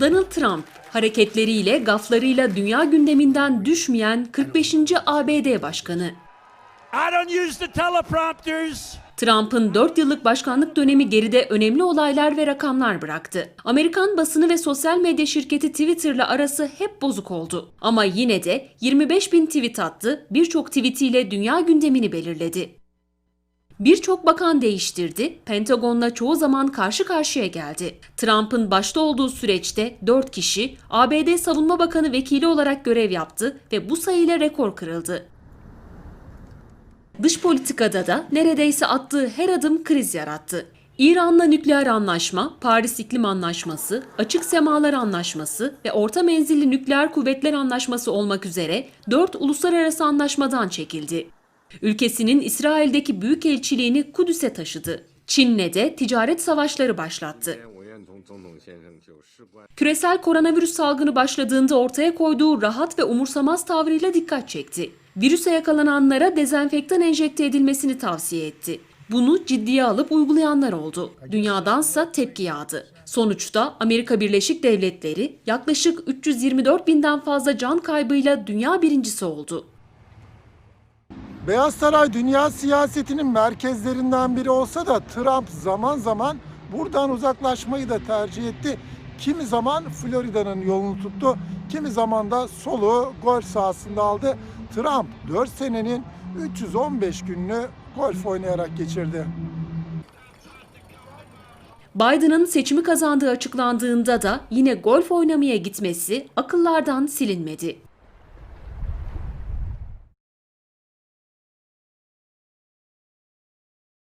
Donald Trump, hareketleriyle, gaflarıyla dünya gündeminden düşmeyen 45. ABD Başkanı. Trump'ın 4 yıllık başkanlık dönemi geride önemli olaylar ve rakamlar bıraktı. Amerikan basını ve sosyal medya şirketi Twitter'la arası hep bozuk oldu. Ama yine de 25 bin tweet attı, birçok tweetiyle dünya gündemini belirledi. Birçok bakan değiştirdi, Pentagon'la çoğu zaman karşı karşıya geldi. Trump'ın başta olduğu süreçte 4 kişi ABD Savunma Bakanı vekili olarak görev yaptı ve bu sayıyla rekor kırıldı. Dış politikada da neredeyse attığı her adım kriz yarattı. İran'la nükleer anlaşma, Paris İklim Anlaşması, Açık Semalar Anlaşması ve Orta Menzilli Nükleer Kuvvetler Anlaşması olmak üzere dört uluslararası anlaşmadan çekildi. Ülkesinin İsrail'deki büyükelçiliğini Kudüs'e taşıdı. Çin'le de ticaret savaşları başlattı. Küresel koronavirüs salgını başladığında ortaya koyduğu rahat ve umursamaz tavrıyla dikkat çekti. Virüse yakalananlara dezenfektan enjekte edilmesini tavsiye etti. Bunu ciddiye alıp uygulayanlar oldu. Dünyadansa tepki yağdı. Sonuçta Amerika Birleşik Devletleri yaklaşık 324 binden fazla can kaybıyla dünya birincisi oldu. Beyaz Saray dünya siyasetinin merkezlerinden biri olsa da Trump zaman zaman buradan uzaklaşmayı da tercih etti. Kimi zaman Florida'nın yolunu tuttu, kimi zaman da soluğu golf sahasında aldı. Trump 4 senenin 315 gününü golf oynayarak geçirdi. Biden'ın seçimi kazandığı açıklandığında da yine golf oynamaya gitmesi akıllardan silinmedi.